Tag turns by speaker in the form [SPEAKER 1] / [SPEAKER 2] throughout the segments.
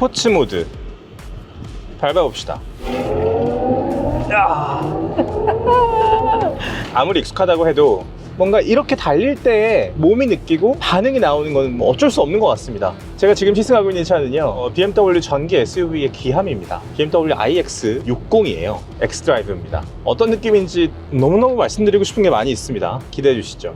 [SPEAKER 1] 스포츠 모드 밟아봅시다. 야. 아무리 익숙하다고 해도 뭔가 이렇게 달릴 때 몸이 느끼고 반응이 나오는 건 뭐 어쩔 수 없는 것 같습니다. 제가 지금 시승하고 있는 차는요, 어, BMW 전기 SUV의 귀함입니다. BMW iX 60이에요. 엑스드라이브입니다. 어떤 느낌인지 너무너무 말씀드리고 싶은 게 많이 있습니다. 기대해 주시죠.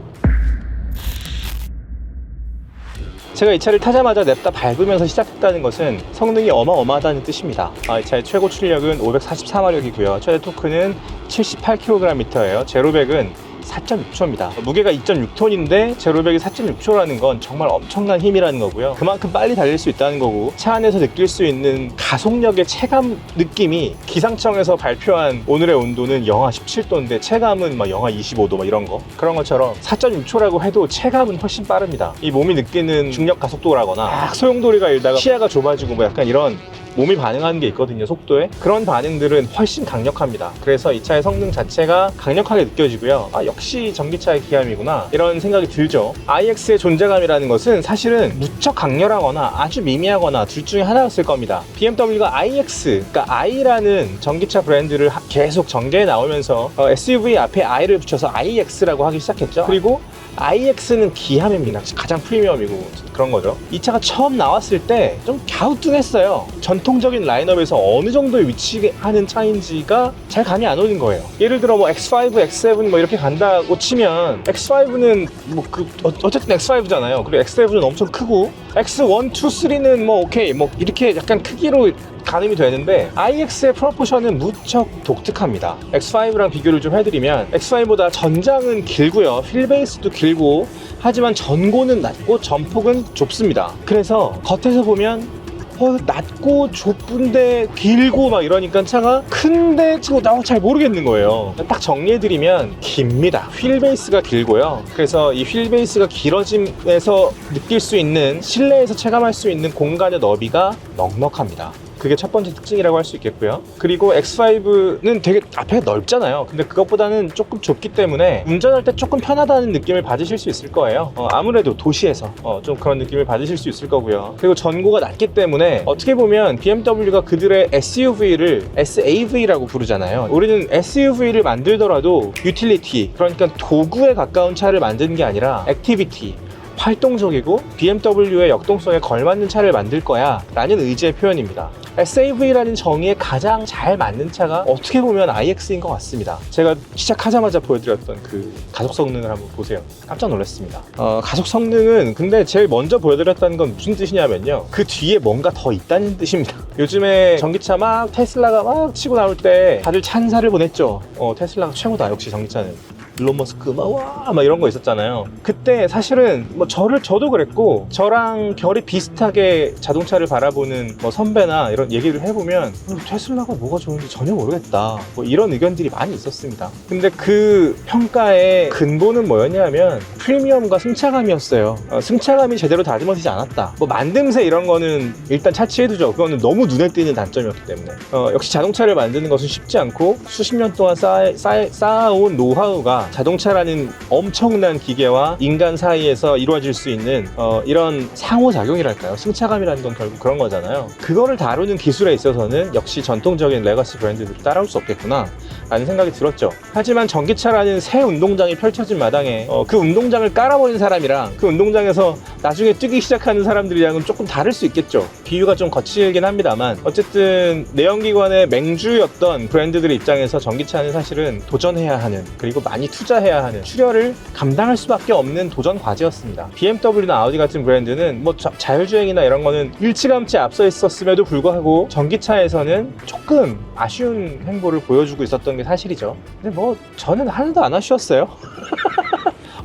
[SPEAKER 1] 제가 이 차를 타자마자 냅다 밟으면서 시작했다는 것은 성능이 어마어마하다는 뜻입니다. 아, 이 차의 최고 출력은 544마력이고요. 최대 토크는 78kgm예요. 제로백은 4.6초입니다. 무게가 2.6톤인데 제로백이 4.6초라는 건 정말 엄청난 힘이라는 거고요. 그만큼 빨리 달릴 수 있다는 거고 차 안에서 느낄 수 있는 가속력의 체감 느낌이 기상청에서 발표한 오늘의 온도는 영하 17도인데 체감은 막 영하 25도 막 이런 거 그런 것처럼 4.6초라고 해도 체감은 훨씬 빠릅니다. 이 몸이 느끼는 중력 가속도라거나 막 소용돌이가 일다가 시야가 좁아지고 뭐 약간 이런 몸이 반응하는 게 있거든요 속도에. 그런 반응들은 훨씬 강력합니다. 그래서 이 차의 성능 자체가 강력하게 느껴지고요. 아 역시 전기차의 기함이구나. 이런 생각이 들죠. iX의 존재감이라는 것은 사실은 무척 강렬하거나 아주 미미하거나 둘 중에 하나였을 겁니다. BMW가 iX 그러니까 i라는 전기차 브랜드를 하- 계속 전개해 나오면서 어, SUV 앞에 i를 붙여서 iX라고 하기 시작했죠. 그리고 iX는 기함입니다. 가장 프리미엄이고 그런 거죠. 이 차가 처음 나왔을 때 좀 갸우뚱했어요. 전통적인 라인업에서 어느 정도에 위치하는 차인지가 잘 감이 안 오는 거예요. 예를 들어 뭐 X5, X7 뭐 이렇게 간다고 치면 X5는 뭐 그 어쨌든 X5잖아요. 그리고 X7은 엄청 크고 X1, 2, 3는 뭐 오케이 뭐 이렇게 약간 크기로 가늠이 되는데 iX의 프로포션은 무척 독특합니다. X5랑 비교를 좀 해드리면 X5보다 전장은 길고요. 휠베이스도 길고 하지만 전고는 낮고 전폭은 좁습니다. 그래서 겉에서 보면 어, 낮고 좁은데 길고 막 이러니까 차가 큰데 치고 나잘 모르겠는 거예요. 딱 정리해드리면 깁니다. 휠베이스가 길고요. 그래서 이 휠베이스가 길어짐에서 느낄 수 있는 실내에서 체감할 수 있는 공간의 너비가 넉넉합니다. 그게 첫 번째 특징이라고 할 수 있겠고요. 그리고 X5는 되게 앞에가 넓잖아요. 근데 그것보다는 조금 좁기 때문에 운전할 때 조금 편하다는 느낌을 받으실 수 있을 거예요. 어, 아무래도 도시에서 어, 좀 그런 느낌을 받으실 수 있을 거고요. 그리고 전고가 낮기 때문에 어떻게 보면 BMW가 그들의 SUV를 SAV라고 부르잖아요. 우리는 SUV를 만들더라도 유틸리티, 그러니까 도구에 가까운 차를 만드는 게 아니라 액티비티, 활동적이고 BMW의 역동성에 걸맞는 차를 만들 거야 라는 의지의 표현입니다. SAV라는 정의에 가장 잘 맞는 차가 어떻게 보면 iX인 것 같습니다. 제가 시작하자마자 보여드렸던 그 가속 성능을 한번 보세요. 깜짝 놀랐습니다. 어, 가속 성능은 근데 제일 먼저 보여드렸다는 건 무슨 뜻이냐면요. 그 뒤에 뭔가 더 있다는 뜻입니다. 요즘에 전기차 막 테슬라가 막 치고 나올 때 다들 찬사를 보냈죠. 어, 테슬라가 최고다 역시 전기차는. 일론 머스크 막와막 이런 거 있었잖아요. 그때 사실은 뭐 저를 저도 그랬고 저랑 결이 비슷하게 자동차를 바라보는 뭐 선배나 이런 얘기를 해보면 어, 테슬라가 뭐가 좋은지 전혀 모르겠다. 뭐 이런 의견들이 많이 있었습니다. 근데 그 평가의 근본은 뭐였냐면 프리미엄과 승차감이었어요. 어, 승차감이 제대로 다듬어지지 않았다. 뭐 만듦새 이런 거는 일단 차치해두죠. 그거는 너무 눈에 띄는 단점이었기 때문에 어, 역시 자동차를 만드는 것은 쉽지 않고 수십 년 동안 쌓아, 쌓아, 쌓아온 노하우가 자동차라는 엄청난 기계와 인간 사이에서 이루어질 수 있는 어, 이런 상호작용이랄까요? 승차감이라는 건 결국 그런 거잖아요. 그거를 다루는 기술에 있어서는 역시 전통적인 레거시 브랜드들을 따라올 수 없겠구나 라는 생각이 들었죠. 하지만 전기차라는 새 운동장이 펼쳐진 마당에 어, 그 운동장을 깔아버린 사람이랑 그 운동장에서 나중에 뛰기 시작하는 사람들이랑은 조금 다를 수 있겠죠. 비유가 좀 거칠긴 합니다만 어쨌든 내연기관의 맹주였던 브랜드들의 입장에서 전기차는 사실은 도전해야 하는 그리고 많이 투자해야 하는 출혈을 감당할 수밖에 없는 도전 과제였습니다. BMW나 아우디 같은 브랜드는 뭐 자, 자율주행이나 이런 거는 일찌감치 앞서 있었음에도 불구하고 전기차에서는 조금 아쉬운 행보를 보여주고 있었던 게 사실이죠. 근데 뭐 저는 하나도 안 아쉬웠어요.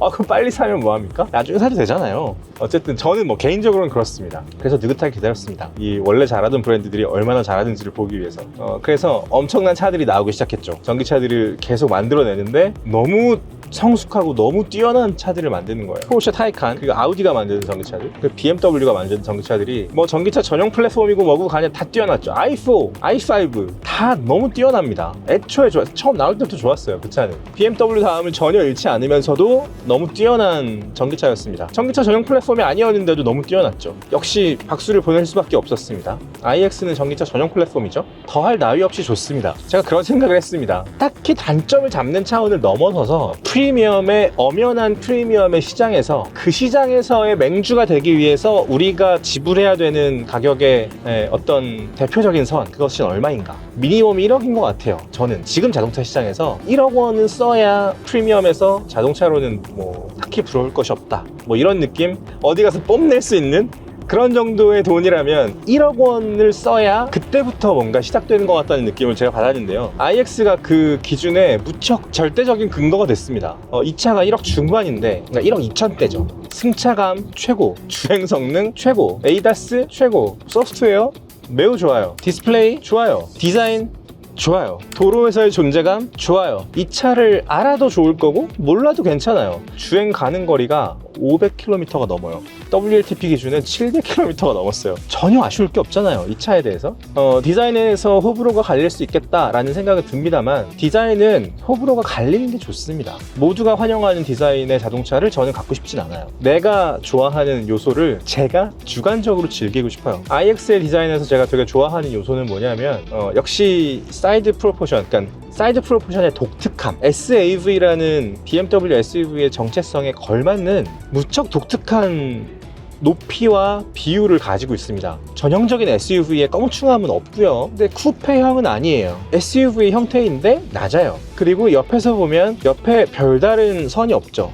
[SPEAKER 1] 아, 그럼 빨리 사면 뭐합니까? 나중에 사도 되잖아요. 어쨌든 저는 뭐 개인적으로는 그렇습니다. 그래서 느긋하게 기다렸습니다. 이 원래 잘하던 브랜드들이 얼마나 잘하는지를 보기 위해서. 어, 그래서 엄청난 차들이 나오기 시작했죠. 전기차들을 계속 만들어내는데 너무 성숙하고 너무 뛰어난 차들을 만드는 거예요. 포르쉐 타이칸, 그리고 아우디가 만드는 전기차들, 그리고 BMW가 만드는 전기차들이 뭐 전기차 전용 플랫폼이고 뭐고 간에 다 뛰어났죠. i4, i5 다 너무 뛰어납니다. 애초에 좋았, 처음 나올 때부터 좋았어요. 그 차는. BMW 다음을 전혀 잃지 않으면서도 너무 뛰어난 전기차였습니다. 전기차 전용 플랫폼이 아니었는데도 너무 뛰어났죠. 역시 박수를 보낼 수밖에 없었습니다. iX는 전기차 전용 플랫폼이죠. 더할 나위 없이 좋습니다. 제가 그런 생각을 했습니다. 딱히 단점을 잡는 차원을 넘어서서 프리미엄의 엄연한 프리미엄의 시장에서 그 시장에서의 맹주가 되기 위해서 우리가 지불해야 되는 가격의 에, 어떤 대표적인 선 그것이 얼마인가? 미니멈이 1억인 것 같아요. 저는 지금 자동차 시장에서 1억 원은 써야 프리미엄에서 자동차로는 뭐 딱히 부러울 것이 없다. 뭐 이런 느낌? 어디 가서 뽐낼 수 있는 그런 정도의 돈이라면 1억 원을 써야 그때부터 뭔가 시작되는 것 같다는 느낌을 제가 받았는데요. iX가 그 기준에 무척 절대적인 근거가 됐습니다. 어, 이 차가 1억 중반인데, 그러니까 1억 2천대죠. 승차감 최고, 주행 성능 최고, 에이다스 최고, 소프트웨어 매우 좋아요. 디스플레이 좋아요. 디자인 좋아요. 도로에서의 존재감 좋아요. 이 차를 알아도 좋을 거고 몰라도 괜찮아요. 주행 가는 거리가 500km가 넘어요. WLTP 기준은 700km가 넘었어요. 전혀 아쉬울 게 없잖아요. 이 차에 대해서. 어, 디자인에서 호불호가 갈릴 수 있겠다라는 생각은 듭니다만 디자인은 호불호가 갈리는 게 좋습니다. 모두가 환영하는 디자인의 자동차를 저는 갖고 싶진 않아요. 내가 좋아하는 요소를 제가 주관적으로 즐기고 싶어요. iX의 디자인에서 제가 되게 좋아하는 요소는 뭐냐면 어, 역시 사이드 프로포션, 그러니까 사이드 프로포션의 독특함 SAV라는 BMW SUV의 정체성에 걸맞는 무척 독특한 높이와 비율을 가지고 있습니다. 전형적인 SUV의 껑충함은 없고요. 근데 쿠페형은 아니에요. SUV 형태인데 낮아요. 그리고 옆에서 보면 옆에 별다른 선이 없죠.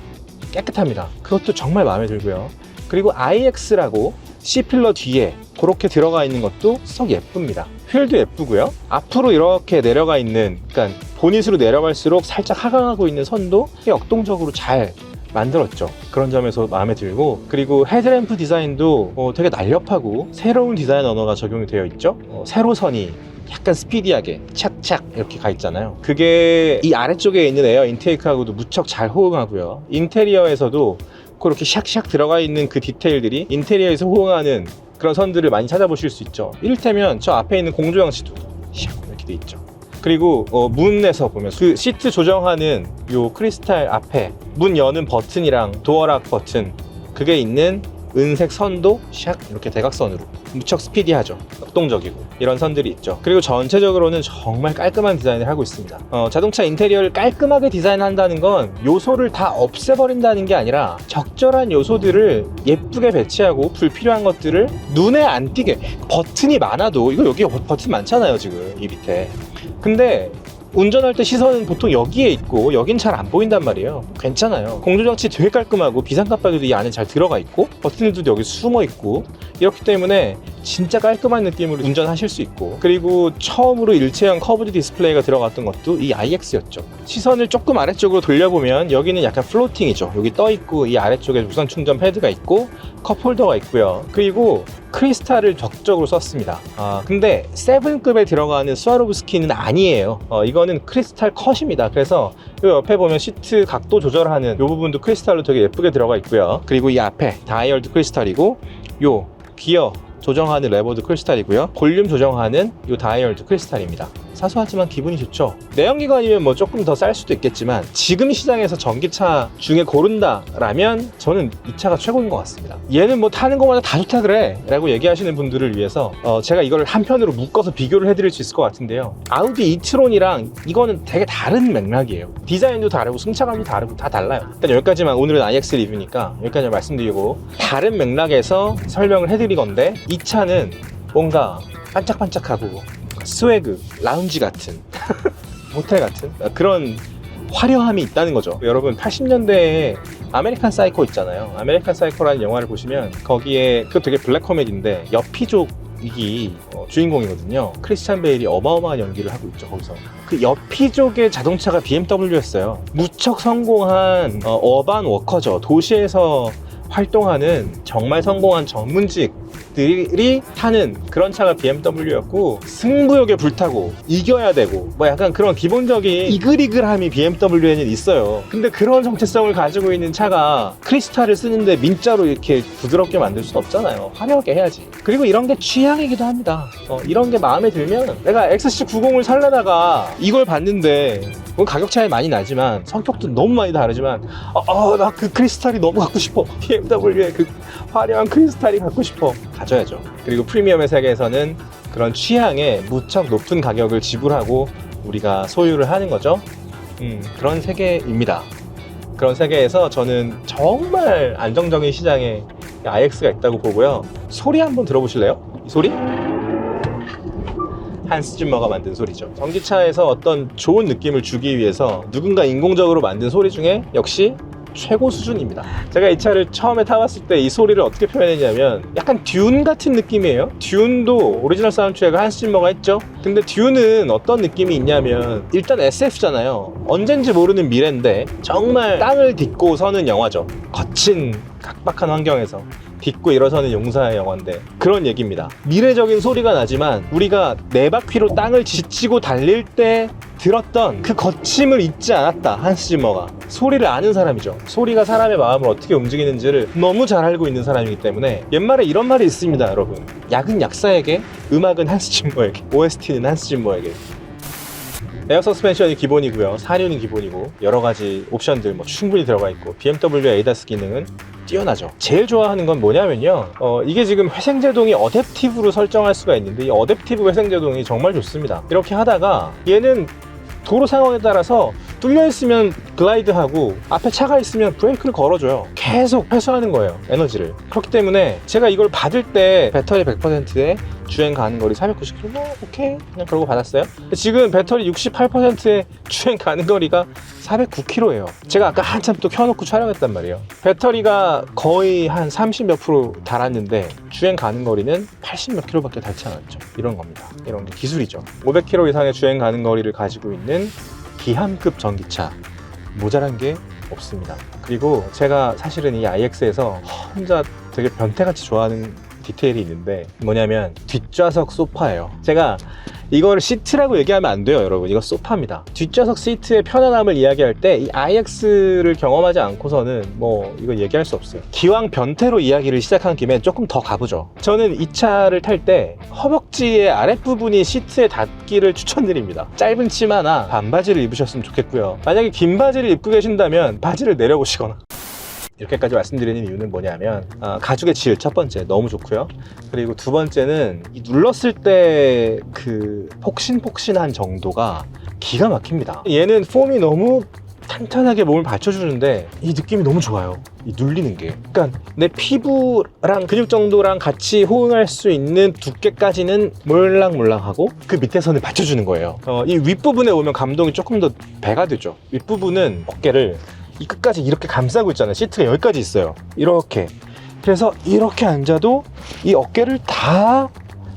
[SPEAKER 1] 깨끗합니다. 그것도 정말 마음에 들고요. 그리고 iX라고 C필러 뒤에 그렇게 들어가 있는 것도 썩 예쁩니다. 휠도 예쁘고요. 앞으로 이렇게 내려가 있는, 그러니까 보닛으로 내려갈수록 살짝 하강하고 있는 선도 역동적으로 잘 만들었죠. 그런 점에서 마음에 들고 그리고 헤드램프 디자인도 어, 되게 날렵하고 새로운 디자인 언어가 적용이 되어 있죠. 어, 세로선이 약간 스피디하게 착착 이렇게 가 있잖아요. 그게 이 아래쪽에 있는 에어 인테이크하고도 무척 잘 호응하고요. 인테리어에서도 그렇게 샥샥 들어가 있는 그 디테일들이 인테리어에서 호응하는 그런 선들을 많이 찾아보실 수 있죠. 이를테면 저 앞에 있는 공조장치도 샥 이렇게 돼 있죠. 그리고 어, 문에서 보면 그 시트 조정하는 요 크리스탈 앞에 문 여는 버튼이랑 도어락 버튼 그게 있는 은색 선도 샥 이렇게 대각선으로. 무척 스피디하죠. 역동적이고. 이런 선들이 있죠. 그리고 전체적으로는 정말 깔끔한 디자인을 하고 있습니다. 어, 자동차 인테리어를 깔끔하게 디자인한다는 건 요소를 다 없애버린다는 게 아니라 적절한 요소들을 예쁘게 배치하고 불필요한 것들을 눈에 안 띄게 버튼이 많아도 이거 여기 버튼 많잖아요 지금 이 밑에. 근데 운전할 때 시선은 보통 여기에 있고 여긴 잘 안 보인단 말이에요. 괜찮아요. 공조장치 되게 깔끔하고 비상깜빡이도 이 안에 잘 들어가 있고 버튼들도 여기 숨어 있고 이렇기 때문에 진짜 깔끔한 느낌으로 운전하실 수 있고 그리고 처음으로 일체형 커브드 디스플레이가 들어갔던 것도 이 iX였죠. 시선을 조금 아래쪽으로 돌려보면 여기는 약간 플로팅이죠. 여기 떠 있고 이 아래쪽에 무선 충전 패드가 있고 컵홀더가 있고요. 그리고 크리스탈을 적극적으로 썼습니다. 아 근데 7급에 들어가는 스와로브스키는 아니에요. 어, 이 거는 크리스탈 컷입니다 그래서 이 옆에 보면 시트 각도 조절하는 이 부분도 크리스탈로 되게 예쁘게 들어가 있고요 그리고 이 앞에 다이얼드 크리스탈이고 요 기어 조정하는 레버드 크리스탈이고요. 볼륨 조정하는 이 다이얼드 크리스탈입니다. 사소하지만 기분이 좋죠. 내연기관이면 뭐 조금 더 쌀 수도 있겠지만 지금 시장에서 전기차 중에 고른다라면 저는 이 차가 최고인 것 같습니다. 얘는 뭐 타는 것마다 다 좋다 그래 라고 얘기하시는 분들을 위해서 어, 제가 이걸 한편으로 묶어서 비교를 해드릴 수 있을 것 같은데요. 아우디 이트론이랑 이거는 되게 다른 맥락이에요. 디자인도 다르고 승차감도 다르고 다 달라요. 일단 여기까지만 오늘은 iX 리뷰니까 여기까지 말씀드리고 다른 맥락에서 설명을 해드릴 건데 이 차는 뭔가 반짝반짝하고 스웨그, 라운지 같은 호텔 같은 그런 화려함이 있다는 거죠. 여러분 80년대에 아메리칸 사이코 있잖아요. 아메리칸 사이코라는 영화를 보시면 거기에 그 되게 블랙 코미디인데 여피족이 어, 주인공이거든요. 크리스찬 베일이 어마어마한 연기를 하고 있죠 거기서. 그 여피족의 자동차가 BMW였어요. 무척 성공한 어, 어반 워커죠. 도시에서 활동하는 정말 성공한 전문직 들이 타는 그런 차가 BMW였고 승부욕에 불타고 이겨야 되고 뭐 약간 그런 기본적인 이글이글함이 BMW에는 있어요. 근데 그런 정체성을 가지고 있는 차가 크리스탈을 쓰는데 민자로 이렇게 부드럽게 만들 수 없잖아요. 화려하게 해야지. 그리고 이런 게 취향이기도 합니다. 어, 이런 게 마음에 들면 내가 XC90을 살려다가 이걸 봤는데 물론 가격 차이 많이 나지만 성격도 너무 많이 다르지만 어, 나그 크리스탈이 너무 갖고 싶어. BMW의 그 화려한 크리스탈이 갖고 싶어 가져야죠 그리고 프리미엄의 세계에서는 그런 취향에 무척 높은 가격을 지불하고 우리가 소유를 하는 거죠. 음, 그런 세계입니다. 그런 세계에서 저는 정말 안정적인 시장에 IX가 있다고 보고요. 소리 한번 들어보실래요? 이 소리? 한스 짐머가 만든 소리죠. 전기차에서 어떤 좋은 느낌을 주기 위해서 누군가 인공적으로 만든 소리 중에 역시 최고 수준입니다. 제가 이 차를 처음에 타봤을 때 이 소리를 어떻게 표현했냐면 약간 듀운 같은 느낌이에요. 듀운도 오리지널 사운드 트랙을 한스 짐머가 했죠. 근데 듀는 어떤 느낌이 있냐면 일단 SF잖아요. 언젠지 모르는 미래인데 정말 땅을 딛고 서는 영화죠. 거친 각박한 환경에서 딛고 일어서는 용사의 영화인데 그런 얘기입니다. 미래적인 소리가 나지만 우리가 네 바퀴로 땅을 지치고 달릴 때 들었던 그 거침을 잊지 않았다 한스 짐머가. 소리를 아는 사람이죠. 소리가 사람의 마음을 어떻게 움직이는지를 너무 잘 알고 있는 사람이기 때문에 옛말에 이런 말이 있습니다 여러분. 약은 약사에게 음악은 한스 짐머에게 OST는 한스 짐머에게 에어 서스펜션이 기본이고요 사륜이 기본이고 여러 가지 옵션들 뭐 충분히 들어가 있고 BMW ADAS 기능은 뛰어나죠. 제일 좋아하는 건 뭐냐면요. 어, 이게 지금 회생제동이 어댑티브로 설정할 수가 있는데 이 어댑티브 회생제동이 정말 좋습니다. 이렇게 하다가 얘는 도로 상황에 따라서 뚫려 있으면 글라이드하고 앞에 차가 있으면 브레이크를 걸어줘요. 계속 회수하는 거예요. 에너지를. 그렇기 때문에 제가 이걸 받을 때 배터리 100%에 주행 가는 거리 490km 뭐 오케이 그냥 그러고 받았어요. 지금 배터리 68%에 주행 가는 거리가 409km예요. 제가 아까 한참 또 켜놓고 촬영했단 말이에요. 배터리가 거의 한 30 몇 프로 달았는데 주행 가는 거리는 80 몇 킬로밖에 닳지 않았죠. 이런 겁니다. 이런 게 기술이죠. 500km 이상의 주행 가는 거리를 가지고 있는 기함급 전기차 모자란 게 없습니다. 그리고 제가 사실은 이 iX에서 혼자 되게 변태같이 좋아하는 디테일이 있는데 뭐냐면 뒷좌석 소파예요. 제가 이걸 시트라고 얘기하면 안 돼요, 여러분. 이거 소파입니다. 뒷좌석 시트의 편안함을 이야기할 때 이 iX를 경험하지 않고서는 뭐 이거 얘기할 수 없어요. 기왕 변태로 이야기를 시작한 김에 조금 더 가보죠. 저는 이 차를 탈 때 허벅지의 아랫부분이 시트에 닿기를 추천드립니다. 짧은 치마나 반바지를 입으셨으면 좋겠고요. 만약에 긴 바지를 입고 계신다면 바지를 내려보시거나 이렇게까지 말씀드리는 이유는 뭐냐면 아, 가죽의 질 첫 번째 너무 좋고요. 그리고 두 번째는 이 눌렀을 때 그 폭신폭신한 정도가 기가 막힙니다. 얘는 폼이 너무 탄탄하게 몸을 받쳐주는데 이 느낌이 너무 좋아요. 이 눌리는 게. 그러니까 내 피부랑 근육 정도랑 같이 호응할 수 있는 두께까지는 몰랑몰랑하고 그 밑에서는 받쳐주는 거예요. 어, 이 윗부분에 오면 감동이 조금 더 배가 되죠. 윗부분은 어깨를 이 끝까지 이렇게 감싸고 있잖아요. 시트가 여기까지 있어요. 이렇게. 그래서 이렇게 앉아도 이 어깨를 다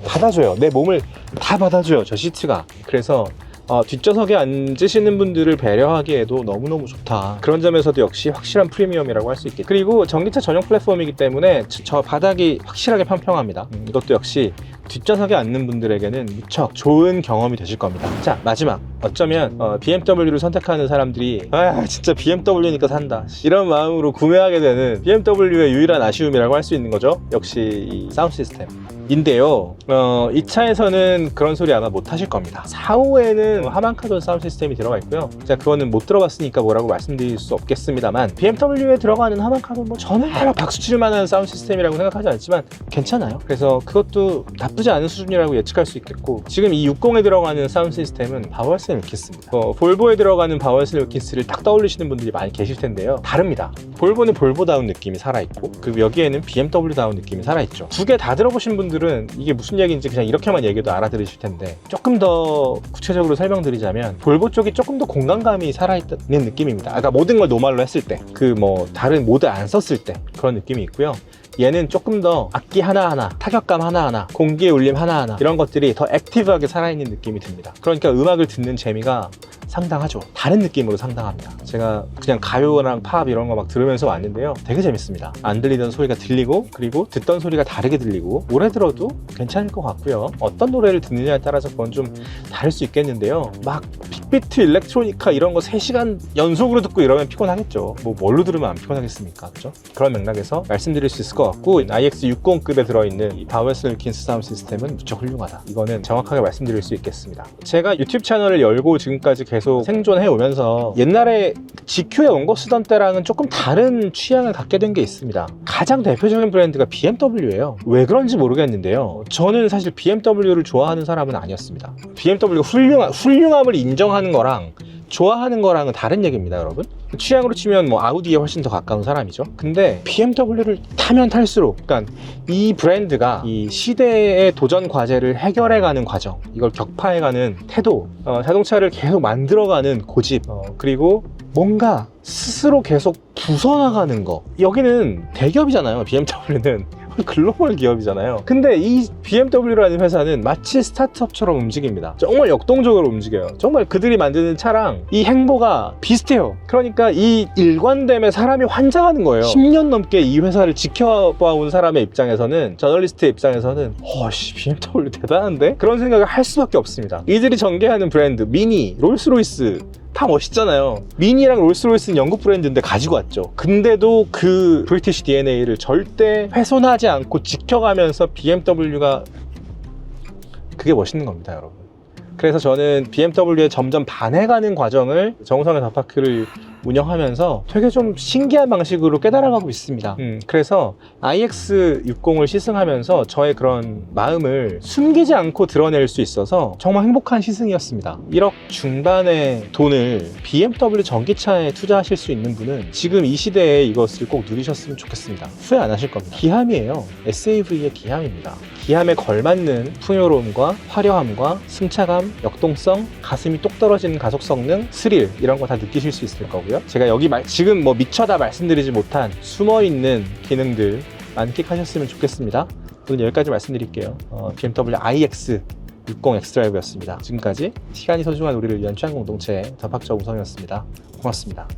[SPEAKER 1] 받아줘요. 내 몸을 다 받아줘요. 저 시트가. 그래서 어, 뒷좌석에 앉으시는 분들을 배려하기에도 너무너무 좋다. 그런 점에서도 역시 확실한 프리미엄이라고 할 수 있겠죠. 그리고 전기차 전용 플랫폼이기 때문에 저, 저 바닥이 확실하게 평평합니다. 음, 이것도 역시 뒷좌석에 앉는 분들에게는 무척 좋은 경험이 되실 겁니다. 자, 마지막. 어쩌면 어, BMW를 선택하는 사람들이 아, 진짜 BMW니까 산다. 이런 마음으로 구매하게 되는 BMW의 유일한 아쉬움이라고 할 수 있는 거죠. 역시 이 사운드 시스템. 인데요, 어, 이 차에서는 그런 소리 아마 못 하실 겁니다. 4호에는 하만카돈 사운드 시스템이 들어가 있고요. 제가 그거는 못 들어봤으니까 뭐라고 말씀드릴 수 없겠습니다만, BMW에 들어가는 하만카돈 뭐 저는 막 박수 칠 만한 사운드 시스템이라고 생각하지 않지만 괜찮아요. 그래서 그것도 나쁘지 않은 수준이라고 예측할 수 있겠고, 지금 이 60에 들어가는 사운드 시스템은 바월슨 윌킨스입니다. 어, 볼보에 들어가는 바월슨 윌킨스를 딱 떠올리시는 분들이 많이 계실 텐데요. 다릅니다. 볼보는 볼보다운 느낌이 살아있고, 그리고 여기에는 BMW다운 느낌이 살아있죠. 두 개 다 들어보신 분들 은 이게 무슨 얘기인지 그냥 이렇게만 얘기해도 알아들으실 텐데 조금 더 구체적으로 설명드리자면 볼보 쪽이 조금 더 공간감이 살아있는 느낌입니다. 아까 모든 걸 노말로 했을 때 그 뭐 다른 모드 안 썼을 때 그런 느낌이 있고요. 얘는 조금 더 악기 하나하나, 타격감 하나하나, 공기의 울림 하나하나 이런 것들이 더 액티브하게 살아있는 느낌이 듭니다. 그러니까 음악을 듣는 재미가 상당하죠. 다른 느낌으로 상당합니다. 제가 그냥 가요랑 팝 이런 거 막 들으면서 왔는데요. 되게 재밌습니다. 안 들리던 소리가 들리고 그리고 듣던 소리가 다르게 들리고 오래 들어도 괜찮을 것 같고요. 어떤 노래를 듣느냐에 따라서 그건 좀 다를 수 있겠는데요. 막 업비트 일렉트로니카 이런 거 3시간 연속으로 듣고 이러면 피곤하겠죠. 뭐 뭘로 들으면 안 피곤하겠습니까? 그죠? 그런 맥락에서 말씀드릴 수 있을 것 같고 IX60급에 들어있는 이 바웨스 윌킨스 사운드 시스템은 무척 훌륭하다. 이거는 정확하게 말씀드릴 수 있겠습니다. 제가 유튜브 채널을 열고 지금까지 계속 생존해 오면서 옛날에 GQ에 온거 쓰던 때랑은 조금 다른 취향을 갖게 된 게 있습니다. 가장 대표적인 브랜드가 BMW예요. 왜 그런지 모르겠는데요. 저는 사실 BMW를 좋아하는 사람은 아니었습니다. BMW가 훌륭함을 인정하는 거랑 좋아하는 거랑은 다른 얘기입니다, 여러분. 취향으로 치면 뭐 아우디에 훨씬 더 가까운 사람이죠. 근데 BMW를 타면 탈수록, 그러니까 이 브랜드가 이 시대의 도전 과제를 해결해가는 과정, 이걸 격파해가는 태도, 어, 자동차를 계속 만들어가는 고집, 어, 그리고 뭔가 스스로 계속 부서나가는 거. 여기는 대기업이잖아요, BMW는. 글로벌 기업이잖아요. 근데 이 BMW라는 회사는 마치 스타트업처럼 움직입니다. 정말 역동적으로 움직여요. 정말 그들이 만드는 차랑 이 행보가 비슷해요. 그러니까 이 일관됨에 사람이 환장하는 거예요. 10년 넘게 이 회사를 지켜봐온 사람의 입장에서는 저널리스트의 입장에서는 어씨 BMW 대단한데? 그런 생각을 할 수밖에 없습니다. 이들이 전개하는 브랜드 미니, 롤스로이스 다 멋있잖아요. 미니랑 롤스로이스는 영국 브랜드인데 가지고 왔죠. 근데도 그 브리티시 DNA를 절대 훼손하지 않고 지켜가면서 BMW가 그게 멋있는 겁니다, 여러분. 그래서 저는 BMW에 점점 반해가는 과정을 정우성의 더파크를 운영하면서 되게 좀 신기한 방식으로 깨달아가고 있습니다. 음, 그래서 iX60을 시승하면서 저의 그런 마음을 숨기지 않고 드러낼 수 있어서 정말 행복한 시승이었습니다. 1억 중반의 돈을 BMW 전기차에 투자하실 수 있는 분은 지금 이 시대에 이것을 꼭 누리셨으면 좋겠습니다. 후회 안 하실 겁니다. 기함이에요. SAV의 기함입니다. 기함에 걸맞는 풍요로움과 화려함과 승차감, 역동성, 가슴이 똑 떨어지는 가속 성능, 스릴 이런 거 다 느끼실 수 있을 거고요. 제가 여기 말- 지금 뭐 미처 다 말씀드리지 못한 숨어 있는 기능들 만끽하셨으면 좋겠습니다. 오늘 여기까지 말씀드릴게요. 어, BMW iX 60 엑스드라이브였습니다. 지금까지 시간이 소중한 우리를 위한 취향 공동체 더박적 우성이었습니다. 고맙습니다.